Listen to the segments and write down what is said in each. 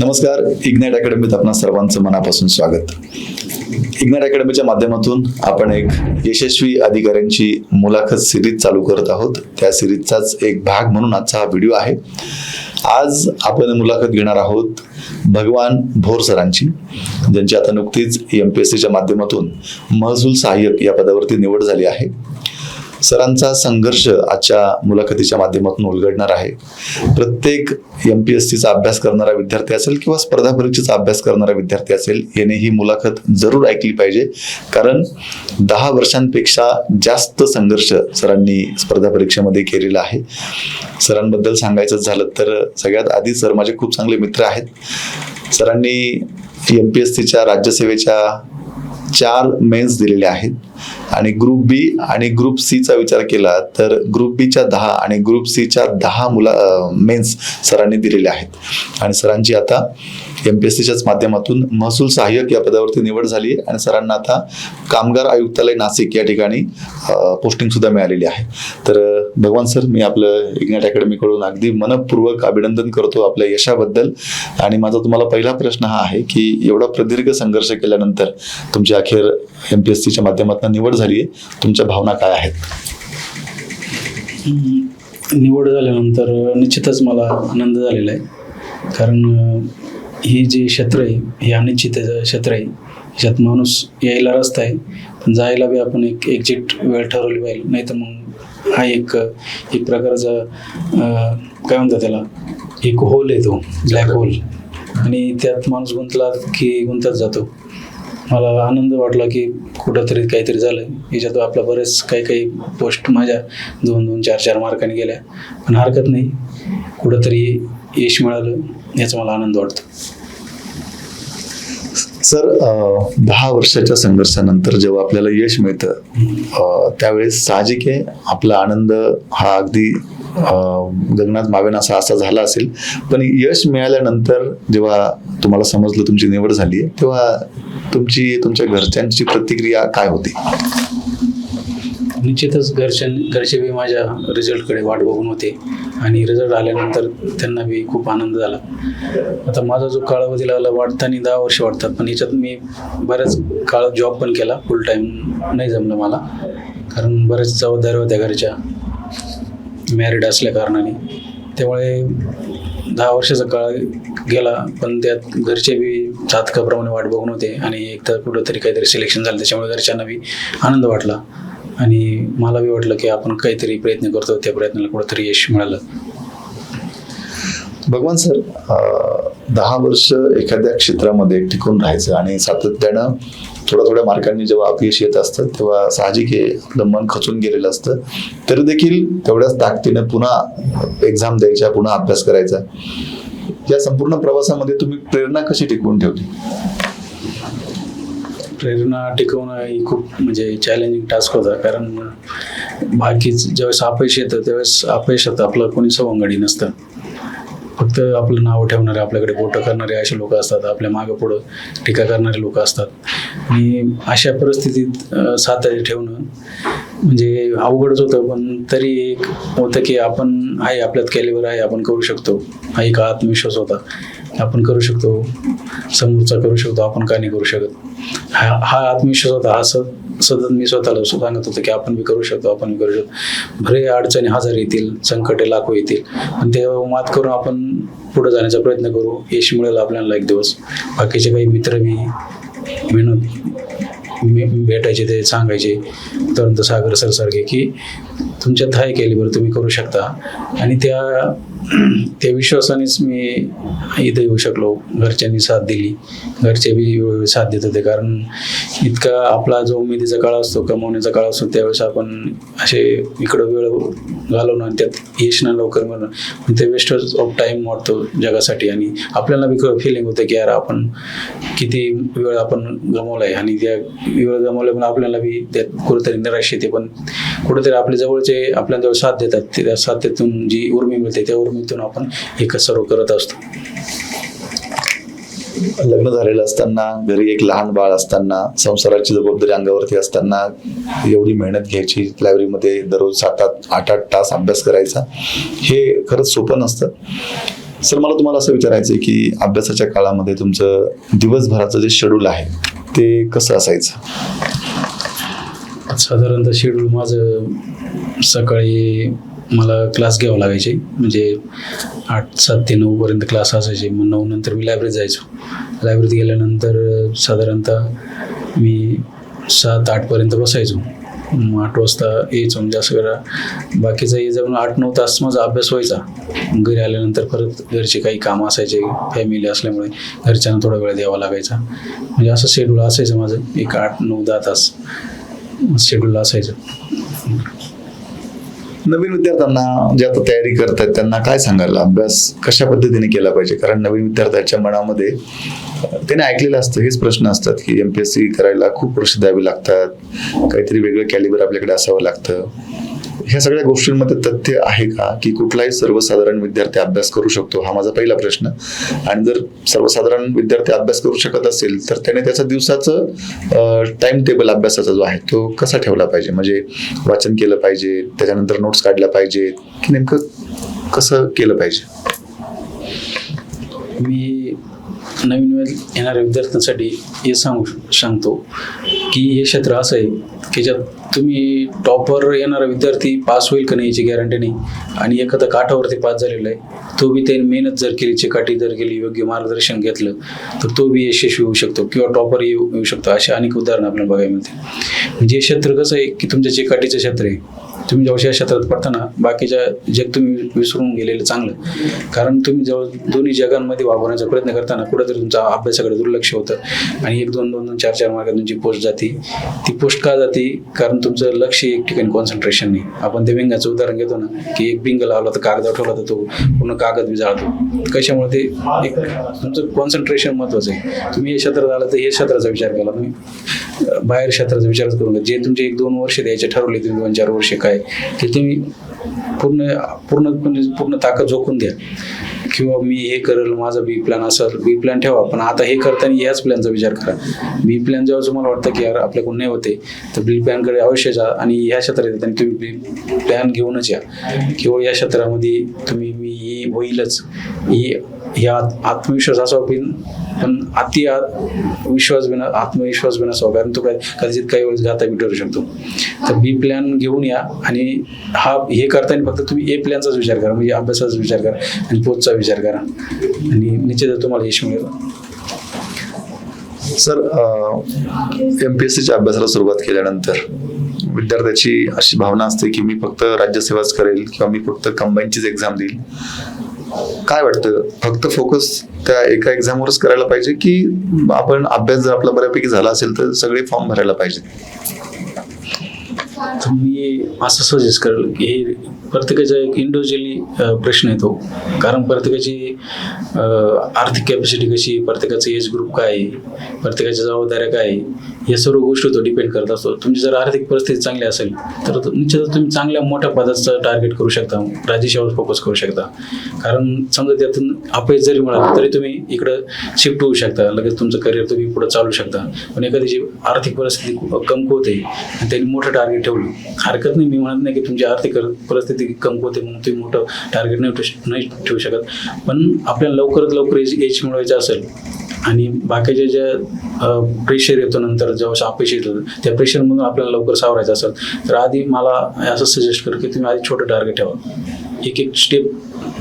नमस्कार इग्नेट अकॅडमीत आपणा सर्वांचं मनापासून स्वागत. इग्नेट अकॅडमीच्या माध्यमातून आपण एक यशस्वी अधिकाऱ्यांची मुलाखत सिरीज चालू करत आहोत. त्या सिरीजचाच एक भाग म्हणून आजचा हा व्हिडिओ आहे. आज आपण मुलाखत घेणार आहोत भगवान भोर सरांची ज्यांची आता नुकतीच एम पी एस सीच्या माध्यमातून महसूल सहाय्यक या पदावरती निवड झाली आहे. सरांचा संघर्ष आजच्या मुलाखतीच्या माध्यमातून उलगडणार आहे. प्रत्येक एम पी एस सीचा अभ्यास करणारा विद्यार्थी असेल किंवा स्पर्धा परीक्षेचा अभ्यास करणारा विद्यार्थी असेल याने ही मुलाखत जरूर ऐकली पाहिजे. कारण दहा वर्षांपेक्षा जास्त संघर्ष सरांनी स्पर्धा परीक्षेमध्ये केलेला आहे. सरांबद्दल सांगायचं झालं तर सगळ्यात आधी सर माझे खूप चांगले मित्र आहेत. सरांनी एम पी एस सीच्या राज्यसेवेच्या चार मेन्स दिलेले आहेत. आणि ग्रुप बी आणि ग्रुप सीचा विचार केला तर ग्रुप बीच्या दहा आणि ग्रुप सीच्या दहा मुला मेन्स सरांनी दिलेले आहेत. आणि सरांची आता एम पी एस सीच्याच माध्यमातून महसूल सहाय्यक या पदावरती निवड झाली आहे आणि सरांना आता कामगार आयुक्तालय नाशिक या ठिकाणी पोस्टिंग सुद्धा मिळालेली आहे. तर भगवान सर मी आपलं इग्नाट अकॅडमीकडून अगदी मनपूर्वक अभिनंदन करतो आपल्या यशाबद्दल. आणि माझा तुम्हाला पहिला प्रश्न हा आहे की एवढा प्रदीर्घ संघर्ष केल्यानंतर तुमची अखेर एम पी एस सीच्या माध्यमातून निवड झाली आहे. तुमच्या भावना काय आहेत? निवड झाल्यानंतर निश्चितच मला आनंद झालेला आहे. कारण ही जी क्षेत्र आहे हे अनिश्चित क्षेत्र आहे. ह्याच्यात माणूस यायला रस्ता आहे पण जायला बी आपण एक एक्झिट वेळ ठरवली पाहिजे. नाही तर मग हा एक एक प्रकारचा काय म्हणतात त्याला? एक होल आहे तो ब्लॅक होल आणि त्यात माणूस गुंतला की गुंतत जातो. मला आनंद वाटला की कुठंतरी काहीतरी झालं याच्यात आपला बरेच काही काही पोस्ट माझ्या दोन दोन चार चार मार्काने गेल्या. पण हरकत नाही. कुठंतरी यश मिळालं याचा मला आनंद वाटतो. सर दहा वर्षाच्या संघर्षानंतर जेव्हा आपल्याला यश मिळतं त्यावेळेस साहजिक आहे? आपला आनंद हा अगदी गगनात मावेन असा असा झाला असेल. पण यश मिळाल्यानंतर जेव्हा तुम्हाला समजलं तुमची निवड झाली तेव्हा तुमची तुमच्या घरच्यांची प्रतिक्रिया काय होती? निश्चितच घरच्या घरचे माझ्या रिझल्टकडे वाट बघून होते. आणि रिझल्ट आल्यानंतर त्यांना बी खूप आनंद झाला. आता माझा जो कालावधी लागला वाढताना दहा वर्ष वाटतात पण याच्यात मी बऱ्याच काळ जॉब पण केला फुल टाईम नाही जमलं मला. कारण बऱ्याच जबाबदाऱ्या होत्या घरच्या. मॅरिड असल्या कारणाने. त्यामुळे दहा वर्षाचा काळ गेला पण त्यात घरचे बी जातकाप्रमाणे वाट बघून होते. आणि एक तर कुठंतरी काहीतरी सिलेक्शन झालं. त्याच्यामुळे घरच्यांना बी आनंद वाटला. आणि मला बी वाटलं की आपण काहीतरी प्रयत्न करतो त्या प्रयत्नाला कुठंतरी यश मिळालं. भगवान सर दहा वर्ष एखाद्या क्षेत्रामध्ये टिकून राहायचं आणि सातत्यानं थोड्या थोड्या मार्कांनी जेव्हा अपयश येत असतं तेव्हा साहजिक आहे आपलं मन खचून गेलेलं असतं. तरी देखील तेवढ्याच ताकदीनं पुन्हा एक्झाम द्यायच्या पुन्हा अभ्यास करायचा. या संपूर्ण प्रवासामध्ये तुम्ही प्रेरणा कशी टिकवून ठेवली? प्रेरणा टिकवणं ही खूप म्हणजे चॅलेंजिंग टास्क होता. कारण बाकीच ज्यावेळेस अपयश येतं त्यावेळेस अपयशात आपलं कोणी सवंगडी नसतं. फक्त आपलं नाव ठेवणारे आपल्याकडे बोटं करणारे असे लोक असतात आपल्या मागं पुढं टीका करणारे लोक असतात. आणि अशा परिस्थितीत अं, ठेवणं म्हणजे अवघडच होतं पण तरी एक होतं की आपण आहे आपल्यात कॅलिबर आहे आपण करू शकतो. हा एक आत्मविश्वास होता. आपण करू शकतो समोरचा करू शकतो आपण का नाही करू शकत? हा हा आत्मविश्वास होता हा सत सतत मी स्वतःला सांगत होतो की आपण बी करू शकतो आपण बी करू शकतो. भरे अडचणी हजार येतील संकटे लाखो येतील पण ते मात करून आपण पुढे जाण्याचा प्रयत्न करू. यश मिळेल आपल्याला एक दिवस. बाकीचे काही मित्र मी मेहनत भेटायचे ते सांगायचे तरंत सागर सरसारखे की तुमच्यात हाय केली बरं तुम्ही करू शकता. आणि त्या त्या विश्वासानेच मी इथं येऊ शकलो घरच्यांनी साथ दिली. घरचे बी वेळोवेळी साथ देत होते कारण इतका आपला जो उमेदीचा काळ असतो कमवण्याचा काळ असतो त्यावेळेस आपण असे इकडं वेळ घालवणं आणि त्यात यश ना लवकर मिळणं म्हणजे ते वेस्ट ऑफ टाईम वाटतो जगासाठी. आणि आपल्याला बी फिलिंग होते की यार आपण किती वेळ आपण गमावलाय. आणि त्या वेळ पण आपल्याला बी त्यात कुठेतरी निराश येते. पण कुठेतरी आपले जवळचे आपल्याजवळ साथ देतात. ते त्या साथेतून जी उर्मी मिळते त्या उर्मीतून आपण एक सर्व करत असतो. लग्न झालेलं असताना घरी एक लहान बाळ असताना संसाराची जबाबदारी अंगावरती असताना एवढी मेहनत घ्यायची लायब्ररीमध्ये दररोज सात आठ आठ आठ तास अभ्यास करायचा हे खरंच सोपं नसतं. सर मला तुम्हाला असं विचारायचं आहे की अभ्यासाच्या काळामध्ये तुमचं दिवसभराचं जे शेड्यूल आहे ते कसं असायचं? साधारणतः शेड्यूल माझं सकाळी मला क्लास घ्यावं लागायचे. म्हणजे आठ सात ते नऊपर्यंत क्लास असायचे. मग नऊ नंतर मी लायब्ररीत जायचो. लायब्ररीत गेल्यानंतर साधारणतः मी सात आठपर्यंत बसायचो. आठ वाजता यायचो म्हणजे असं करा. बाकीचा ये जाऊन आठ नऊ तास माझा अभ्यास व्हायचा. घरी आल्यानंतर परत घरचे काही कामं असायचे फॅमिली असल्यामुळे घरच्यांना थोडा वेळ द्यावा लागायचा. म्हणजे असं शेड्यूल असायचं माझं. एक आठ नऊ दहा तास शेड्यूल असायचं. नवीन विद्यार्थ्यांना जे आता तयारी करतात त्यांना काय सांगायला? अभ्यास कशा पद्धतीने केला पाहिजे? कारण नवीन विद्यार्थ्याच्या मनामध्ये त्याने ऐकलेलं असतं हेच प्रश्न असतात की एम पी एस सी करायला खूप वर्ष द्यावी लागतात. काहीतरी वेगळं कॅलिबर आपल्याकडे असावं लागतं. ह्या सगळ्या गोष्टींमध्ये तथ्य आहे का की कुठलाही सर्वसाधारण विद्यार्थी अभ्यास करू शकतो? हा माझा पहिला प्रश्न. आणि जर सर्वसाधारण विद्यार्थी अभ्यास करू शकत असेल तर त्याने त्याचा दिवसाचं टाइम टेबल अभ्यासाचा जो आहे तो कसा ठेवला पाहिजे? म्हणजे वाचन केलं पाहिजे त्याच्यानंतर नोट्स काढल्या पाहिजे की नेमकं कसं केलं पाहिजे? मी नवीन वेळ येणाऱ्या विद्यार्थ्यांसाठी हे सांगू सांगतो की हे क्षेत्र असं आहे की ज्यात तुम्ही टॉपवर येणारा विद्यार्थी पास होईल का नाही याची गॅरंटी नाही. आणि एखादा काठावरती पास झालेला आहे तो बी त्याने मेहनत जर केली चिकाटी जर केली योग्य मार्गदर्शन घेतलं तर तो बी यशस्वी होऊ शकतो किंवा टॉपर येऊ येऊ शकतो. अशी अनेक उदाहरणं आपल्याला बघायला मिळते म्हणजे हे क्षेत्र कसं आहे की तुमच्या चिकाटीचं क्षेत्र आहे. तुम्ही जेव्हा या क्षेत्रात पडताना बाकीच्या जग तुम्ही विसरून गेलेलं चांगलं. कारण तुम्ही जेव्हा दोन्ही जगांमध्ये वापरण्याचा प्रयत्न करताना कुठेतरी तुमचा अभ्यासाकडे दुर्लक्ष होतं. आणि एक दोन दोन दोन चार चार मार्गात तुमची पोस्ट जाते ती पोस्ट का जाते? कारण तुमचं लक्ष एक ठिकाणी कॉन्सन्ट्रेशन नाही आपण ते विंगाचं उदाहरण घेतो ना की एक बिंग लावला तर कागद ठेवला तर तो पूर्ण कागद विजाळतो. जाळतो कशामुळे ते एक तुमचं कॉन्सन्ट्रेशन महत्वाचं आहे. तुम्ही हे क्षेत्रात आलं तर हे क्षेत्राचा विचार केला तुम्ही. बाहेर क्षेत्राचा विचारच करून जे तुमचे एक दोन वर्ष द्यायचे ठरवले तुम्ही दोन चार वर्ष काय ते तुम्ही पूर्ण पूर्ण म्हणजे पूर्ण ताकद झोकून द्या. किंवा मी हे करेल माझा बी प्लॅन असेल बी प्लॅन ठेवा. पण आता हे करताना याच प्लॅनचा विचार करा. बी प्लॅन जेव्हा तुम्हाला वाटतं की यार आपल्याकडून नाही होते तर बी प्लॅनकडे अवश्य जा आणि ह्या क्षेत्रात येताना तुम्ही बी प्लॅन घेऊनच या. किंवा या क्षेत्रामध्ये तुम्ही मी ही होईलच. ही ह्या आत्मविश्वास असावा पण पण अति आ- विश्वास बिना आत्मविश्वास बिना असावा. कारण तो काय कदाचित काही वेळेस घाता बी ठरू शकतो. तर बी प्लॅन घेऊन या आणि हा हे करताना फक्त तुम्ही ए प्लॅनचाच विचार करा. म्हणजे अभ्यासाचा विचार करा आणि पोचचा विचार करा. आणि निश्चितच तुम्हाला यश मिळेल. सर एम पी एस सीच्या अभ्यासाला सुरुवात केल्यानंतर विद्यार्थ्याची अशी भावना असते की मी फक्त राज्यसेवाच करेल किंवा मी फक्त कंबाईनचीच एक्झाम देईल. काय वाटतं? फक्त फोकस त्या एका एक्झामवरच करायला पाहिजे की आपण अभ्यास जर आपला बऱ्यापैकी झाला असेल तर सगळे फॉर्म भरायला पाहिजे? मी असं सजेस्ट करेल की हे प्रत्येकाचा एक इंडिव्हिज्युअली प्रश्न येतो. कारण प्रत्येकाची आर्थिक कॅपॅसिटी कशी प्रत्येकाचं एज ग्रुप काय आहे? प्रत्येकाच्या जबाबदाऱ्या काय आहे, या सर्व गोष्टी तो डिपेंड करत असतो. तुमची जर आर्थिक परिस्थिती चांगली असेल तर तो- निश्चितच तुम्ही चांगल्या मोठ्या पदाचं टार्गेट करू शकता. राज्यसेवावर फोकस करू शकता. कारण समजा त्यातून अपयश जरी मिळालं तरी तुम्ही इकडं शिफ्ट होऊ शकता. लगेच तुमचं करिअर तुम्ही पुढे चालू शकता. पण एखाद्याची आर्थिक परिस्थिती कमकुवत आहे आणि त्यांनी मोठं टार्गेट ठेवलं. हरकत नाही. मी म्हणत नाही की तुमची आर्थिक परिस्थिती कमकुवत आहे म्हणून ते मोठं टार्गेट नाही ठेवू नाही ठेवू शकत. पण आपल्याला लवकरात लवकर एज एज मिळवायचं असेल आणि बाकीच्या ज्या प्रेशर येतो नंतर जेव्हा अपयश येतो त्या प्रेशरमधून आपल्याला लवकर सावरायचं असेल तर आधी मला असं सजेस्ट कर की तुम्ही आधी छोटं टार्गेट ठेवा. एक एक स्टेप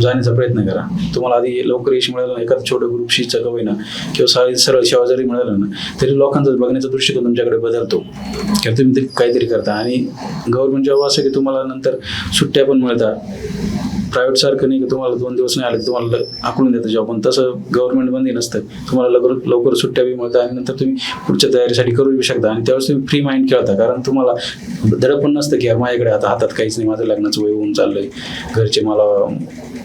जाण्याचा प्रयत्न करा. तुम्हाला आधी लवकर यश मिळालं ना एखादं छोटं ग्रुपशी का होईना किंवा सारी सरळ सेवा जरी मिळालं ना तरी लोकांचा बघण्याचा दृष्टिकोन तुमच्याकडे बदलतो. किंवा तुम्ही ते काहीतरी करता. आणि गव्हर्नमेंट जॉब असं की तुम्हाला नंतर सुट्ट्या पण मिळतात. प्रायव्हेट सारखं नाही की तुम्हाला दोन दिवस नाही आले की तुम्हाला आकडून देतं जॉब पण तसं गव्हर्नमेंटमध्ये नसतं. तुम्हाला लवकर लवकर सुट्ट्या बी मिळतात आणि नंतर तुम्ही पुढच्या तयारीसाठी करू बी शकता. आणि त्यावेळेस तुम्ही फ्री माइंड खेळता. कारण तुम्हाला दडप पण नसतं की यार माझ्याकडे आता हातात काहीच नाही. माझं लग्नाचं वय होऊन चाललंय. घरचे मला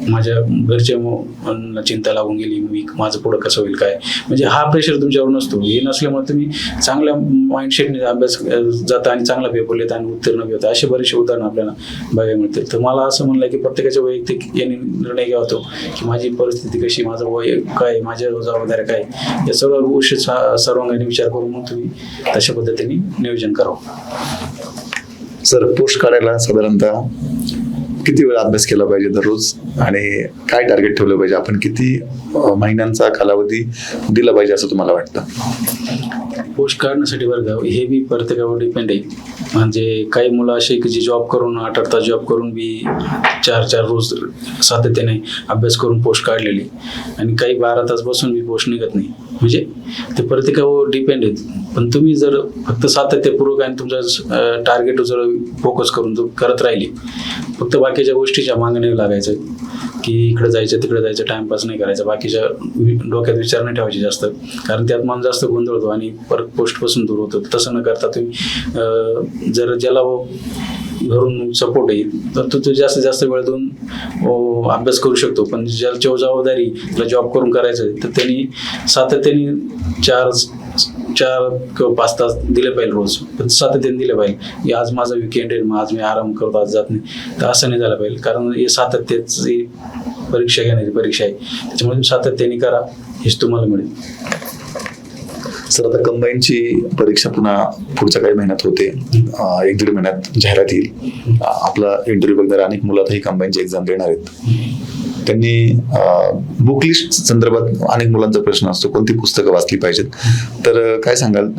माझ्या घरचे चिंता लागून गेली. मी माझं पुढं कसं होईल काय? म्हणजे हा प्रेशर तुमच्यावर नसतो. हे नसल्यामुळे तुम्ही चांगल्या माइंडसेटने अभ्यास जाता आणि चांगला पेपर लिहिता आणि उत्तीर्ण घेता असे बरेचसे उदाहरणं आपल्याला बघायला मिळतील तर मला असं म्हणलं की प्रत्येकाच्या वैयक्तिक याने निर्णय घ्यावा होतो की माझी परिस्थिती कशी माझं वय काय माझ्या जबाबदाऱ्या काय या सर्व गोष्टी सर्वांगाने विचार करून मग तुम्ही तशा पद्धतीने नियोजन करावं. सर पोस्ट काढायला साधारणतः किती वेळा अभ्यास केला पाहिजे दररोज? आणि काय टार्गेट ठेवलं पाहिजे? आपण किती महिन्यांचा कालावधी दिला पाहिजे असं तुम्हाला वाटतं? पोस्ट काढण्यासाठी वर्ग हे बी प्रत्येकावर डिपेंड आहे. म्हणजे काही मुलं असे की जे जॉब करून आठ आठ तास जॉब करून बी चार चार रोज सातत्याने अभ्यास करून पोस्ट काढलेली. आणि काही बारा तास बसून बी पोस्ट निघत नाही. म्हणजे ते प्रत्येकावर डिपेंड आहेत. पण तुम्ही जर फक्त सातत्यपूर्वक आणि तुमचा टार्गेट जर फोकस करून करत राहिली फक्त बाकीच्या गोष्टीच्या मागे नाही लागायचं. की इकडे जायचं तिकडे जायचं टाइमपास नाही करायचा. बाकीच्या डोक्यात विचार नाही ठेवायचे जास्त. कारण त्यात मन जास्त गोंधळतो आणि परत पोस्टपासून दूर होतो. तसं न करता तुम्ही जर ज्याला घरून सपोर्ट येईल तर तो तो जास्तीत जास्त वेळ देऊन अभ्यास करू शकतो. पण ज्याची जबाबदारी त्याला जॉब करून करायचं आहे, तर त्यांनी सातत्याने चार चार किंवा पाच तास दिले पाहिजे रोज. पण सातत्याने दिले पाहिजे. की आज माझा विकेंड आहे मग आज मी आराम करतो आज जात नाही. तर असं नाही झालं पाहिजे. कारण हे सातत्याची परीक्षा घेण्याची परीक्षा आहे. त्याच्यामुळे सातत्याने करा हेच तुम्हाला मिळेल. सर आता कंबाईनची परीक्षा पुन्हा पुढच्या काही महिन्यात होते. एक दीड महिन्यात जाहिरात येईल. आपला इंटरव्ह्यू बघणारे अनेक मुलं आता ही कंबाईनची एक्झाम देणार आहेत. त्यांनी बुक लिस्ट संदर्भात अनेक मुलांचा प्रश्न असतो कोणती पुस्तकं वाचली पाहिजेत? तर काय सांगाल?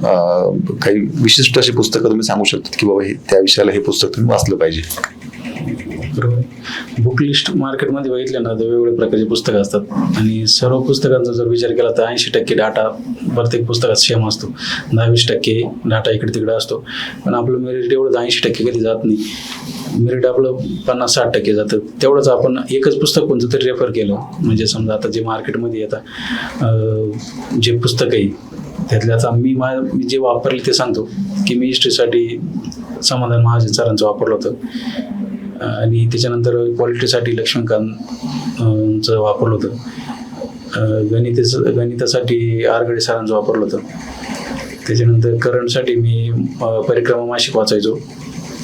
काही विशिष्ट अशी पुस्तकं तुम्ही सांगू शकतात की बाबा हे त्या विषयाला हे पुस्तक तुम्ही वाचलं पाहिजे? बरोबर. बुक लिस्ट मार्केटमध्ये बघितलं ना तर वेगवेगळ्या प्रकारची पुस्तकं असतात. आणि सर्व पुस्तकांचा जर विचार केला तर ऐंशी टक्के डाटा प्रत्येक पुस्तकात सेम असतो. दहा वीस टक्के डाटा इकडे तिकडे असतो. पण आपलं मेरिट एवढं ऐंशी टक्के कधी जात नाही. मेरिट आपलं पन्नास साठ टक्के जातं. तेवढंच आपण एकच पुस्तक कोणतं तरी रेफर केलं. म्हणजे समजा आता जे मार्केटमध्ये येतात जे पुस्तक आहे त्यातल्या आता मी मा मी जे वापरले ते सांगतो. की मी हिस्ट्रीसाठी समाधान महाजन सरांचं वापरलं होतं. आणि त्याच्यानंतर क्वालिटीसाठी लक्ष्मीकांत चं वापरलं होतं. गणिताचं गणितासाठी आरगडे सरांचं वापरलं होतं. त्याच्यानंतर करंटसाठी मी परिक्रमा मासिक वाचायचो.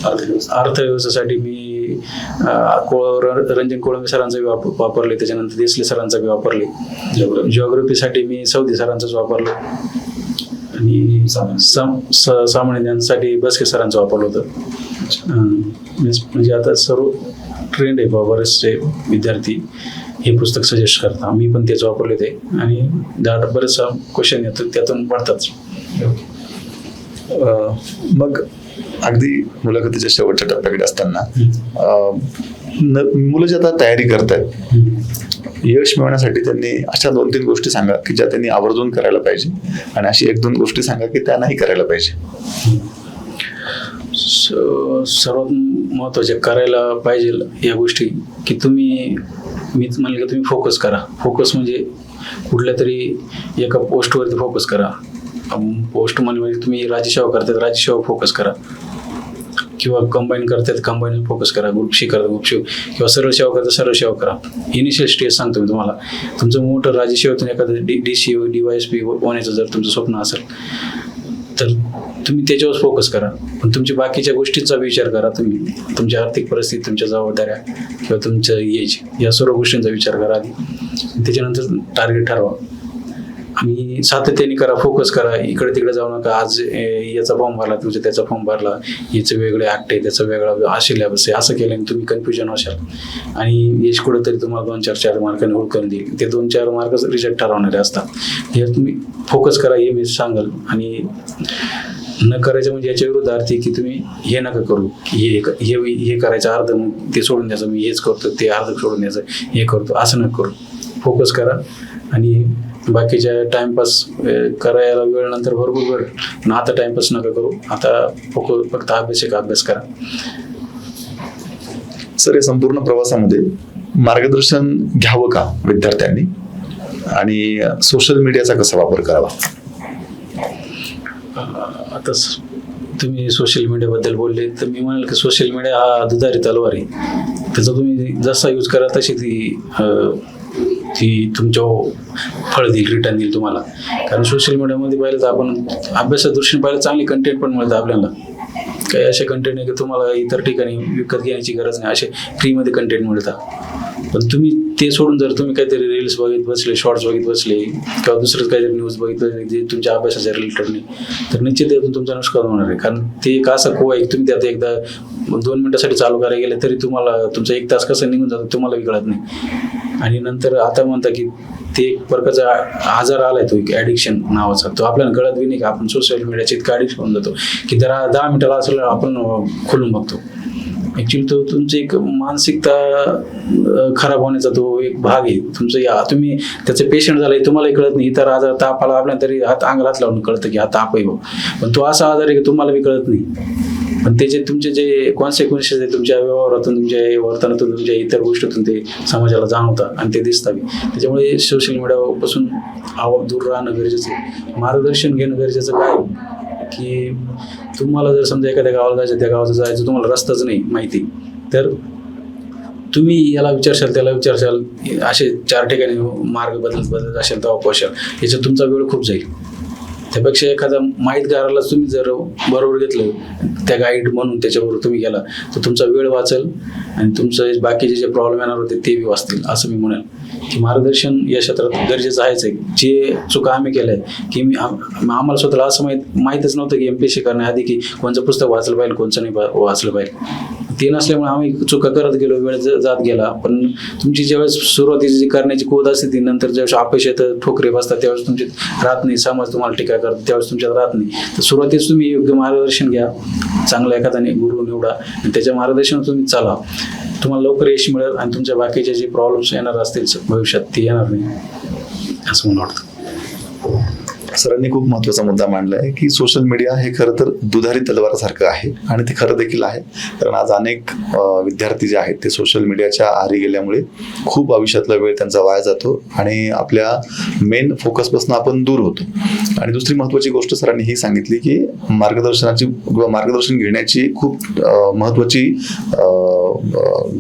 अर्थव्यवस्थेसाठी मी रंजन कोळंबे सरांचं वाप वापरले. त्याच्यानंतर देसले सरांचं बी वापरले जिओग्राफीसाठी मी सौदी सरांचंच वापरलं. आणि सामान्य. ज्ञानासाठी बसके सरांचं वापरलं होतं. म्हणजे आता सर्व ट्रेंड आहे बरेचसे विद्यार्थी हे पुस्तक सजेस्ट करता मी पण तेच वापरले ते आणि दाट बरेचसा क्वेश्चन येतो त्यातून पडताच अं, मग अगदी मुलाखतीच्या शेवटच्या टप्प्याकडे असताना मुलं जे आता तयारी करतायत यश मिळवण्यासाठी त्यांनी अशा दोन तीन गोष्टी सांगा की ज्या त्यांनी आवर्जून करायला पाहिजे आणि अशी एक दोन गोष्टी सांगा की त्या नाही करायला पाहिजे. स- सर्वात महत्त्वाच्या करायला पाहिजे या गोष्टी की तुम्ही मीच म्हणलं की तुम्ही फोकस करा. फोकस म्हणजे कुठल्या तरी एका पोस्टवरती फोकस करा. पोस्ट म्हणजे तुम्ही राज्यसेवा करतात राज्यसेवा फोकस करा. किंवा कंबाईन करतात कंबाईन फोकस करा. ग्रुपशी करा ग्रुपशी किंवा सर्व सेवा करता सर्व सेवा करा. इनिशियल स्टेज सांगतो मी तुम्हाला. तुमचं मोठं राज्यसेवेतून एखादं D D C D Y S P होण्याचं जर तुमचं स्वप्न असेल तर तुम्ही त्याच्यावर फोकस करा. पण तुमच्या बाकीच्या गोष्टींचा विचार करा तुम्ही. तुमची आर्थिक परिस्थिती तुमच्या जबाबदाऱ्या किंवा तुमचं एज या सर्व गोष्टींचा विचार करा आधी. त्याच्यानंतर टार्गेट ठरवा. आणि सातत्याने करा फोकस करा. इकडे तिकडे जाऊ नका. आज याचा फॉर्म भरला तुझ्या त्याचा फॉर्म भरला. याचं वेगळे ॲक्ट आहे त्याचा वेगळा असे सिलेबस आहे. असं केल्याने तुम्ही कन्फ्युजन असाल आणि यश कुठंतरी तुम्हाला दोन चार चार मार्काने हुडकून देईल. ते दोन चार मार्क रिजेक्ट ठरवणारे असतात. हे तुम्ही फोकस करा हे मी सांगाल. आणि न करायचं म्हणजे याच्या विरुद्ध अर्थ की तुम्ही हे नका करू. की हे हे हे करायचं अर्ध मग ते सोडून द्यायचं. मी हेच करतो ते अर्ध सोडून द्यायचं. हे करतो. असं न करू. फोकस करा. आणि बाकीच्या टाइमपास करायला वेळ नंतर भरपूर वेळ. पण आता टाइमपास नका करू. आता फक्त अभ्यास एक अभ्यास करा. सर या संपूर्ण प्रवासामध्ये मार्गदर्शन घ्यावं का विद्यार्थ्यांनी? आणि सोशल मीडियाचा कसा वापर करावा? आता तुम्ही सोशल मीडियाबद्दल बोलले तर मी म्हणाल की सोशल मीडिया हा दुधारी तलवार आहे. त्याचा तुम्ही जसा यूज करा तशी ती ती तुमच्या फळ देईल रिटर्न देईल तुम्हाला. कारण सोशल मीडियामध्ये पाहिलं तर आपण अभ्यासा दृष्टीने पाहिलं चांगली कंटेंट पण मिळतं आपल्याला. काही असे कंटेंट आहे की तुम्हाला इतर ठिकाणी विकत घेण्याची गरज नाही असे फ्रीमध्ये कंटेंट मिळतात पण तुम्ही ते सोडून जर तुम्ही काहीतरी रील्स बघित बसले शॉर्ट्स बघित बसले किंवा दुसरंच काहीतरी न्यूज बघित बसले जे तुमच्या अभ्यासाच्या रिलेटेड नाही तर निश्चित त्यातून तुमचं नुकसान होणार आहे. कारण ते एक असा को आहे तुम्ही त्यात एकदा दोन मिनिटासाठी चालू करायला गेले तरी तुम्हाला तुमचा एक तास कसं निघून जातो तुम्हाला कळत नाही. आणि नंतर आता म्हणता की ते एक प्रकारचा आजार आलाय तो एक ॲडिक्शन नावाचा. तो आपल्याला कळत बी नाही का आपण सोशल मीडियाचे इतकं ॲडिक्शन होऊन जातो की जरा दहा मिनिटाला असलं आपण खोलून बघतो. ॲक्च्युली तो तुमची एक मानसिकता खराब होण्याचा तो एक भाग आहे. तुमचं या तुम्ही त्याचं पेशंट झालंय तुम्हालाही कळत नाही इतर आजार ताप आला आपल्याला तरी हात अंगाला हात लावून कळतं की हा ताप आहे पण तो असा आजार आहे की तुम्हाला बी कळत नाही. पण त्याचे तुमचे जे कॉन्सिक्वेन्सेस आहे तुमच्या व्यवहारातून तुमच्या वर्तनातून तुमच्या इतर गोष्टीतून ते समाजाला जाणवतात आणि ते दिसतात बी. त्याच्यामुळे सोशल मीडियापासून आव दूर राहणं गरजेचं आहे. मार्गदर्शन घेणं गरजेचं काय? की तुम्हाला जर समजा एखाद्या गावाला जायचं त्या गावाचं जायचं तुम्हाला रस्ताच नाही माहिती. तर तुम्ही याला विचारशाल त्याला विचारशाल असे चार ठिकाणी मार्ग बदलत बदलत असेल तेव्हा पोशाल याच्यात तुमचा वेळ खूप जाईल. त्यापेक्षा एखादा माहीतगाराला तुम्ही जर बरोबर घेतलं त्या गाईड म्हणून त्याच्याबरोबर तुम्ही गेला तर तुमचा वेळ वाचेल आणि तुमचं बाकीचे जे प्रॉब्लेम येणार होते ते बी वाचतील असं मी म्हणेल. की मार्गदर्शन या क्षेत्रात गरजेचं आहेच आहे. जे चुका आम्ही केल्या आहे की मी आम्हाला स्वतःला असं माहीत माहीतच नव्हतं की एम पी एस सी करण्याआधी की कोणचं पुस्तक वाचलं पाहिजे कोणचं नाही वाचलं पाहिजे. ते नसल्यामुळे आम्ही चुका करत गेलो वेळ जात गेला. पण तुमची ज्यावेळेस सुरुवातीची जी करण्याची कोद असते ती नंतर ज्यावेळेस अपयश येतं ठोकरे बसतात त्यावेळेस तुमची राहत नाही समाज तुम्हाला टीका करतो त्यावेळेस तुमच्यात राहत नाही. तर सुरुवातीस तुम्ही योग्य मार्गदर्शन घ्या. चांगला एखाद्याने गुरु निवडा आणि त्याच्या मार्गदर्शन तुम्ही चाला. तुम्हाला लवकर यश मिळेल आणि तुमच्या बाकीचे जे प्रॉब्लेम्स येणार असतील भविष्यात ते येणार नाही. असं मला वाटतं. सरांनी खूप महत्त्वाचा मुद्दा मांडला आहे की सोशल मीडिया हे खरं तर दुधारी तलवारासारखं आहे आणि ते खरं देखील आहे. कारण आज अनेक विद्यार्थी जे आहेत ते सोशल मीडियाच्या आहारी गेल्यामुळे खूप आयुष्यातला वेळ त्यांचा वाया जातो आणि आपल्या मेन फोकसपासून आपण दूर होतो. आणि दुसरी महत्वाची गोष्ट सरांनी ही सांगितली की मार्गदर्शनाची किंवा मार्गदर्शन घेण्याची खूप महत्वाची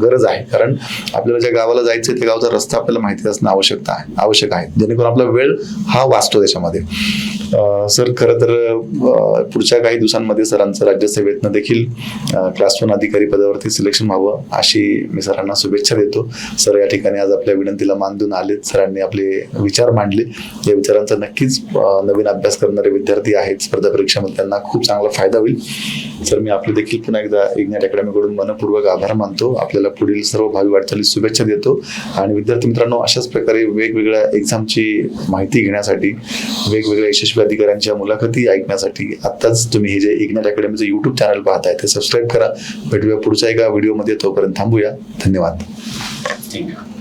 गरज आहे. कारण आपल्याला ज्या गावाला जायचं त्या गावचा रस्ता आपल्याला माहिती असणं आवश्यकता आहे आवश्यक आहे. जेणेकरून आपला वेळ हा वाचतो त्याच्यामध्ये. सर खरं तर पुढच्या काही दिवसांमध्ये सरांचं राज्यसेवेतनं देखील क्लास वन अधिकारी पदावरती सिलेक्शन व्हावं अशी मी सरांना शुभेच्छा देतो. सर या ठिकाणी आज आपल्या विनंतीला मान देऊन आलेत. सरांनी आपले विचार मांडले. या विचारांचा नक्कीच नवीन अभ्यास करणारे विद्यार्थी आहेत. स्पर्धा परीक्षेमध्ये त्यांना खूप चांगला फायदा होईल. सर मी आपले देखील पुन्हा एकदा इग्नॅट अकॅडमीकडून मनपूर्वक आभार मानतो. आपल्याला पुढील सर्व भावी वाटचाली शुभेच्छा देतो. आणि विद्यार्थी मित्रांनो अशाच प्रकारे वेगवेगळ्या एक्झामची माहिती घेण्यासाठी वेगवेगळ्या यशस्वी अधिकाऱ्यांच्या मुलाखती ऐकण्यासाठी आत्ताच तुम्ही हे जे इग्नॅट अकॅडमीचं युट्यूब चॅनल पाहताय ते सबस्क्राईब करा. भेटूया पुढच्या एका व्हिडिओमध्ये तोपर्यंत थांबूया. धन्यवाद. थँक्यू